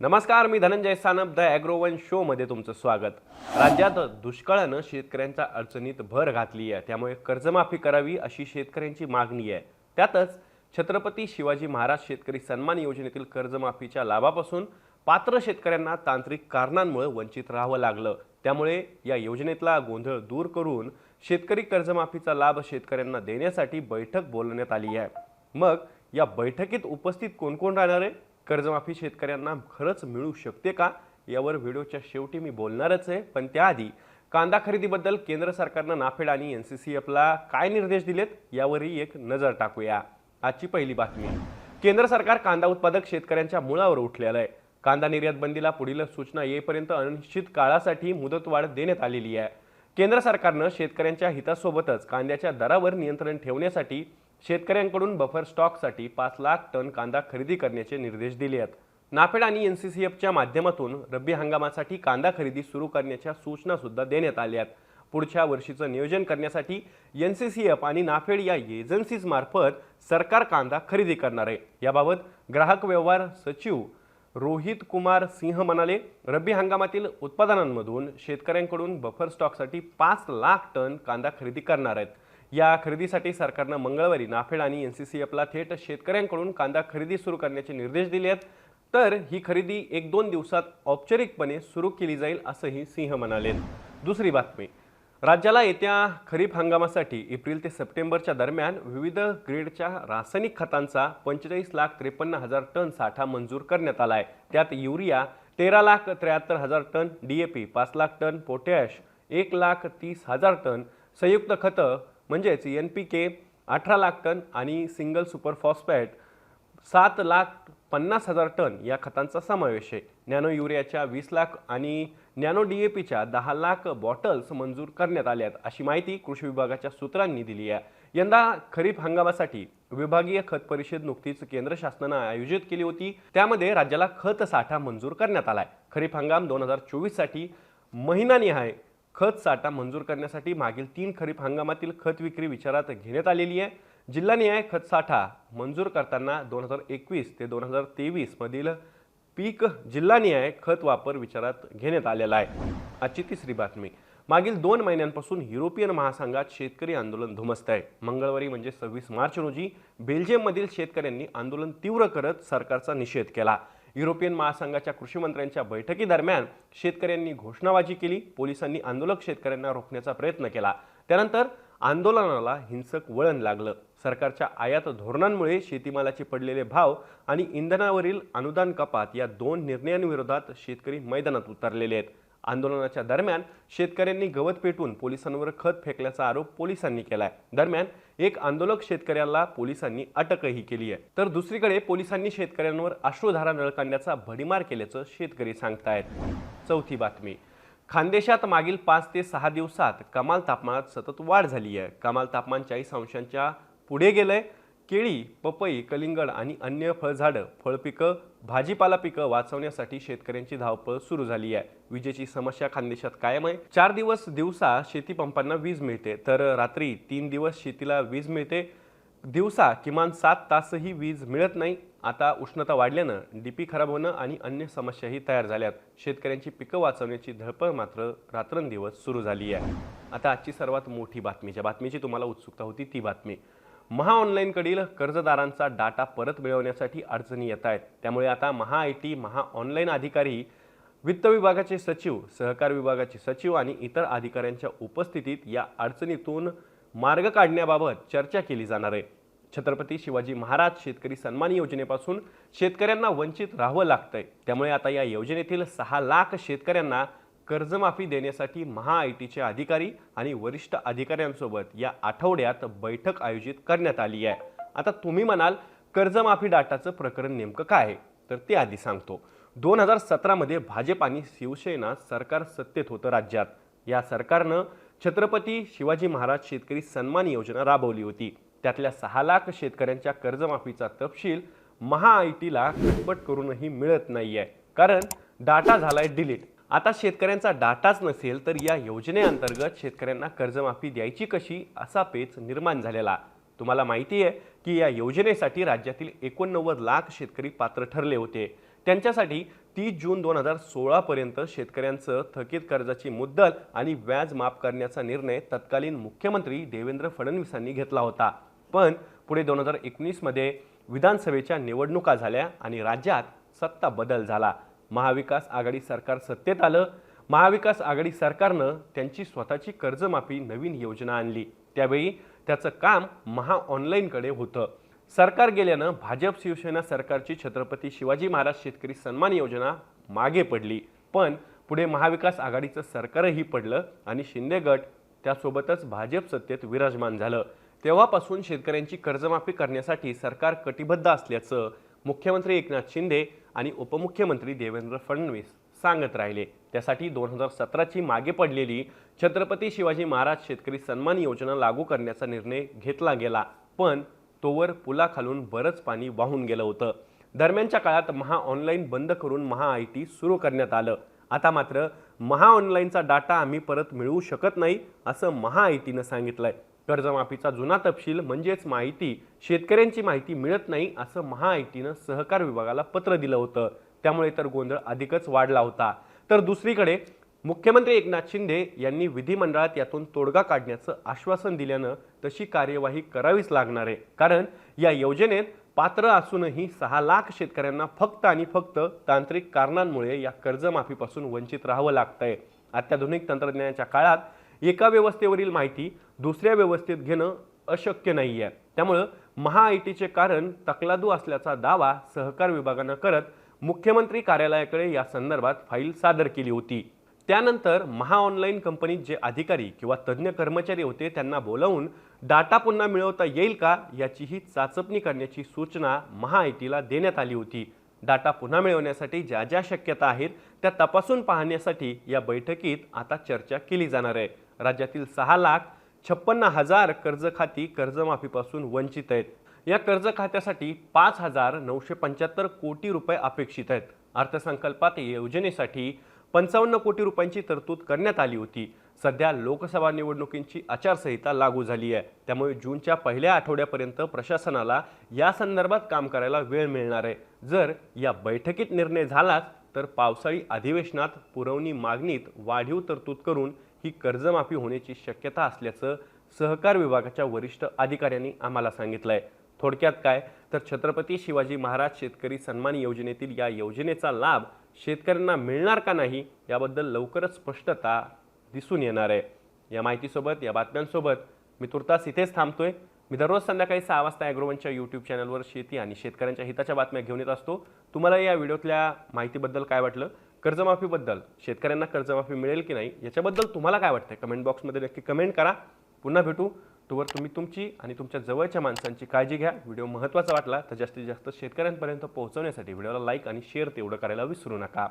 नमस्कार मी धनंजय सानप द ॲग्रोवन शोमध्ये तुमचं स्वागत. राज्यात दुष्काळानं शेतकऱ्यांच्या अडचणीत भर घातली आहे. त्यामुळे कर्जमाफी करावी अशी शेतकऱ्यांची मागणी आहे. त्यातच छत्रपती शिवाजी महाराज शेतकरी सन्मान योजनेतील कर्जमाफीच्या लाभापासून पात्र शेतकऱ्यांना तांत्रिक कारणांमुळे वंचित राहावं लागलं. त्यामुळे या योजनेतला गोंधळ दूर करून शेतकरी कर्जमाफीचा लाभ शेतकऱ्यांना देण्यासाठी बैठक बोलवण्यात आली आहे. मग या बैठकीत उपस्थित कोण कोण राहणार आहे? कर्जमाफी शेतकऱ्यांना खरंच मिळू शकते का? यावर व्हिडिओच्या शेवटी मी बोलणारच आहे. पण त्याआधी कांदा खरेदीबद्दल केंद्र सरकारनं नाफेड आणि एन सी सी एफला काय निर्देश दिलेत? यावरही एक नजर टाकूया. आजची पहिली बातमी. केंद्र सरकार कांदा उत्पादक शेतकऱ्यांच्या मुळावर उठलेलं आहे. कांदा निर्यात बंदीला पुढील सूचना येईपर्यंत अनिश्चित काळासाठी मुदतवाढ देण्यात आलेली आहे. केंद्र सरकारनं शेतकऱ्यांच्या हितासोबतच कांद्याच्या दरावर नियंत्रण ठेवण्यासाठी शेतकऱ्यांकडून बफर स्टॉकसाठी पाच लाख टन कांदा खरेदी करण्याचे निर्देश दिले आहेत नाफेड आणि एन सी सी एफच्या माध्यमातून रब्बी हंगामासाठी कांदा खरेदी सुरू करण्याच्या सूचनासुद्धा देण्यात आल्या आहेत पुढच्या वर्षीचं नियोजन करण्यासाठी एन सी सी एफ आणि नाफेड या एजन्सीजमार्फत सरकार कांदा खरेदी करणार आहे. याबाबत ग्राहक व्यवहार सचिव रोहित कुमार सिंह म्हणाले रब्बी हंगामातील उत्पादनांमधून शेतकऱ्यांकडून बफर स्टॉकसाठी पाच लाख टन कांदा खरेदी करणार आहेत. या खरेदीसाठी सरकारनं मंगळवारी नाफेड आणि एन सी सी एफला थेट शेतकऱ्यांकडून कांदा खरेदी सुरू करण्याचे निर्देश दिले आहेत. तर ही खरेदी एक दोन दिवसात औपचारिकपणे सुरू केली जाईल असंही सिंह म्हणाले. दुसरी बातमी. राज्याला येत्या खरीप हंगामासाठी एप्रिल ते सप्टेंबरच्या दरम्यान विविध ग्रेडच्या रासायनिक खतांचा पंचेचाळीस लाख त्रेपन्न हजार टन साठा मंजूर करण्यात आला आहे त्यात युरिया तेरा लाख त्र्याहत्तर हजार टन डी ए पी पाच लाख टन पोटॅश एक लाख तीस हजार टन संयुक्त खतं म्हणजेच एन पी के अठरा लाख टन आणि सिंगल सुपर फॉस्फॅट सात लाख पन्नास हजार टन या खतांचा समावेश आहे. नॅनो युरियाच्या वीस लाख आणि नॅनो डी ए पीच्या दहा लाख बॉटल्स मंजूर करण्यात आल्या आहेत अशी माहिती कृषी विभागाच्या सूत्रांनी दिली आहे. यंदा खरीप हंगामासाठी विभागीय खत परिषद नुकतीच केंद्र शासनानं आयोजित केली होती. त्यामध्ये राज्याला खत साठा मंजूर करण्यात आलाय. खरीप हंगाम दोन हजार चोवीससाठी महिनानिहाय खत साठा मंजूर करण्यासाठी मागील तीन खरीप हंगामातील खत विक्री विचारात घेण्यात आलेली आहे. जिल्हानिहाय खत साठा मंजूर करताना दोन हजार एकवीस ते दोन हजार तेवीसमधील पीक पीक जिल्हानिहाय खत वापर विचारात घेण्यात आलेला आहे. आजची तिसरी बातमी. मागील दोन महिन्यांपासून युरोपियन महासंघात शेतकरी आंदोलन धुमसत आहे. मंगळवारी म्हणजे सव्वीस मार्च रोजी बेल्जियममधील शेतकऱ्यांनी आंदोलन तीव्र करत सरकारचा निषेध केला. युरोपियन महासंघाच्या कृषी मंत्र्यांच्या बैठकीदरम्यान शेतकऱ्यांनी घोषणाबाजी केली. पोलिसांनी आंदोलक शेतकऱ्यांना रोखण्याचा प्रयत्न केला. त्यानंतर आंदोलनाला हिंसक वळण लागलं. सरकारच्या आयात धोरणांमुळे शेतीमालाचे पडलेले भाव आणि इंधनावरील अनुदान कपात या दोन निर्णयांविरोधात शेतकरी मैदानात उतरलेले आहेत. आंदोलनाच्या दरम्यान शेतकऱ्यांनी गवत पेटून पोलिसांवर खत फेकल्याचा आरोप पोलिसांनी केलाय. दरम्यान एक आंदोलक शेतकऱ्याला पोलिसांनी अटकही केली आहे. तर दुसरीकडे पोलिसांनी शेतकऱ्यांवर अश्रुधारा नळ काढण्याचा भडीमार केल्याचं शेतकरी सांगतायत. चौथी बातमी. खानदेशात मागील पाच ते सहा दिवसात कमाल तापमानात सतत वाढ झाली आहे. कमाल तापमान चाळीस अंशांच्या पुढे गेलंय. केळी पपई कलिंगड आणि अन्य फळझाडं फळपिकं भाजीपाला पिकं वाचवण्यासाठी शेतकऱ्यांची धावपळ सुरू झाली आहे. विजेची समस्या खानदेशात कायम आहे. चार दिवस दिवसा शेती पंपांना वीज मिळते. तर रात्री तीन दिवस शेतीला वीज मिळते. दिवसा किमान सात तासही वीज मिळत नाही. आता उष्णता वाढल्यानं डीपी खराब होणं आणि अन्य समस्याही तयार झाल्यात. शेतकऱ्यांची पिकं वाचवण्याची धडपड मात्र रात्रंदिवस सुरू झाली आहे. आता आजची सर्वात मोठी बातमी. ज्या बातमीची तुम्हाला उत्सुकता होती ती बातमी. महाऑनलाईनकडील कर्जदारांचा डाटा परत मिळवण्यासाठी अडचणी येत आहेत. त्यामुळे आता Maha I T Maha online अधिकारी वित्त विभागाचे सचिव सहकार विभागाचे सचिव आणि इतर अधिकाऱ्यांच्या उपस्थितीत या अडचणीतून मार्ग काढण्याबाबत चर्चा केली जाणार आहे. छत्रपती शिवाजी महाराज शेतकरी सन्मान योजनेपासून शेतकऱ्यांना वंचित राहावं लागतंय. त्यामुळे आता या योजनेतील सहा लाख शेतकऱ्यांना कर्जमाफी देण्यासाठी महा आय टीचे अधिकारी आणि वरिष्ठ अधिकाऱ्यांसोबत या आठवड्यात बैठक आयोजित करण्यात आली आहे. आता तुम्ही म्हणाल कर्जमाफी डाटाचं प्रकरण नेमकं काय आहे? तर ते आधी सांगतो. दोन हजार सतरामध्ये भाजप आणि शिवसेना सरकार सत्तेत होतं राज्यात. या सरकारनं छत्रपती शिवाजी महाराज शेतकरी सन्मान योजना राबवली होती. त्यातल्या सहा लाख शेतकऱ्यांच्या कर्जमाफीचा तपशील महा आय टीला खटपट करूनही मिळत नाही आहे कारण डाटा झालाय डिलीट. आता शेतकऱ्यांचा डाटाच नसेल तर या योजनेअंतर्गत शेतकऱ्यांना कर्जमाफी द्यायची कशी असा पेच निर्माण झालेला. तुम्हाला माहिती आहे की या योजनेसाठी राज्यातील एकोणनव्वद लाख शेतकरी पात्र ठरले होते. त्यांच्यासाठी तीस जून दोन हजार सोळापर्यंत शेतकऱ्यांचं थकीत कर्जाची मुद्दल आणि व्याज माफ करण्याचा निर्णय तत्कालीन मुख्यमंत्री देवेंद्र फडणवीसांनी घेतला होता. पण पुढे दोन हजार एकोणीसमध्ये विधानसभेच्या निवडणुका झाल्या आणि राज्यात सत्ता बदल झाला. महाविकास आघाडी सरकार सत्तेत आलं महाविकास आघाडी सरकारनं त्यांची स्वतःची कर्जमाफी नवीन योजना आणली. त्यावेळी त्याचं काम महा ऑनलाईनकडे होतं. सरकार गेल्यानं भाजप शिवसेना सरकारची छत्रपती शिवाजी महाराज शेतकरी सन्मान योजना मागे पडली. पण पुढे महाविकास आघाडीचं सरकारही पडलं आणि शिंदे गट त्यासोबतच भाजप सत्तेत विराजमान झालं. तेव्हापासून शेतकऱ्यांची कर्जमाफी करण्यासाठी सरकार कटिबद्ध असल्याचं मुख्यमंत्री एकनाथ शिंदे आणि उपमुख्यमंत्री देवेंद्र फडणवीस सांगत राहिले. त्यासाठी दोन हजार सतराची मागे पडलेली छत्रपती शिवाजी महाराज शेतकरी सन्मान योजना लागू करण्याचा निर्णय घेतला गेला. पण तोवर पुलाखालून बरंच पाणी वाहून गेलं होतं. दरम्यानच्या काळात महा ऑनलाईन बंद करून महा आय टी सुरू करण्यात आलं. आता मात्र महा ऑनलाईनचा डाटा आम्ही परत मिळवू शकत नाही असं महा आय टीनं सांगितलंय. कर्जमाफीचा जुना तपशील म्हणजेच माहिती. शेतकऱ्यांची माहिती मिळत नाही असं महा सहकार विभागाला पत्र दिलं होतं. त्यामुळे तर गोंधळ अधिकच वाढला होता. तर दुसरीकडे मुख्यमंत्री एकनाथ शिंदे यांनी विधिमंडळात यातून तोडगा काढण्याचं आश्वासन दिल्यानं तशी कार्यवाही करावीच लागणार आहे. कारण या योजनेत पात्र असूनही सहा लाख शेतकऱ्यांना फक्त आणि फक्त तांत्रिक कारणांमुळे या कर्जमाफीपासून वंचित राहावं लागतंय. अत्याधुनिक तंत्रज्ञानाच्या काळात एका व्यवस्थेवरील माहिती दुसऱ्या व्यवस्थेत घेणं अशक्य नाही आहे त्यामुळं महा आय टीचे कारण तकलादू असल्याचा दावा सहकार विभागानं करत मुख्यमंत्री कार्यालयाकडे या संदर्भात फाईल सादर केली होती. त्यानंतर महाऑनलाईन कंपनीत जे अधिकारी किंवा तज्ज्ञ कर्मचारी होते त्यांना बोलावून डाटा पुन्हा मिळवता येईल का याचीही चाचपणी करण्याची सूचना महा आय टीला देण्यात आली होती. डाटा पुन्हा मिळवण्यासाठी ज्या ज्या शक्यता आहेत त्या तपासून पाहण्यासाठी या बैठकीत आता चर्चा केली जाणार आहे. राज्यातील सहा लाख छप्पन्न हजार कर्ज खाती कर्जमाफीपासून वंचित आहेत. या कर्ज खात्यासाठी पाच हजार नऊशे पंच्याहत्तर कोटी रुपये अपेक्षित आहेत. अर्थसंकल्पात योजनेसाठी पंचावन्न कोटी रुपयांची तरतूद करण्यात आली होती. सध्या लोकसभा निवडणुकींची आचारसंहिता लागू झाली आहे. त्यामुळे जूनच्या पहिल्या आठवड्यापर्यंत प्रशासनाला या संदर्भात काम करायला वेळ मिळणार आहे. जर या बैठकीत निर्णय झालाच तर पावसाळी अधिवेशनात पुरवणी मागणीत वाढीव तरतूद करून ही कर्जमाफी होण्याची शक्यता असल्याचं सहकार विभागाच्या वरिष्ठ अधिकाऱ्यांनी आम्हाला सांगितलं आहे थोडक्यात काय? तर छत्रपती शिवाजी महाराज शेतकरी सन्मान योजनेतील या योजनेचा लाभ शेतकऱ्यांना मिळणार का नाही याबद्दल लवकरच स्पष्टता दिसून येणार आहे. या माहितीसोबत या बातम्यांसोबत मी तुर्तास इथेच थांबतोय. मी दररोज संध्याकाळी सहा वाजता ॲग्रोवनच्या यूट्यूब चॅनलवर शेती आणि शेतकऱ्यांच्या हिताच्या बातम्या घेऊन येत असतो. तुम्हाला या व्हिडिओतल्या माहितीबद्दल काय वाटलं? कर्जमाफीबद्दल शेतकऱ्यांना कर्जमाफी मिळेल की नाही याच्याबद्दल तुम्हाला काय वाटतं कमेंट बॉक्समध्ये नक्की कमेंट करा. पुन्हा भेटू. तोवर तुम्ही तुमची आणि तुमच्या जवळच्या माणसांची काळजी घ्या. व्हिडिओ महत्त्वाचा वाटला तर जास्तीत जास्त शेतकऱ्यांपर्यंत पोहोचवण्यासाठी व्हिडिओला लाईक आणि शेअर तेवढं करायला विसरू नका.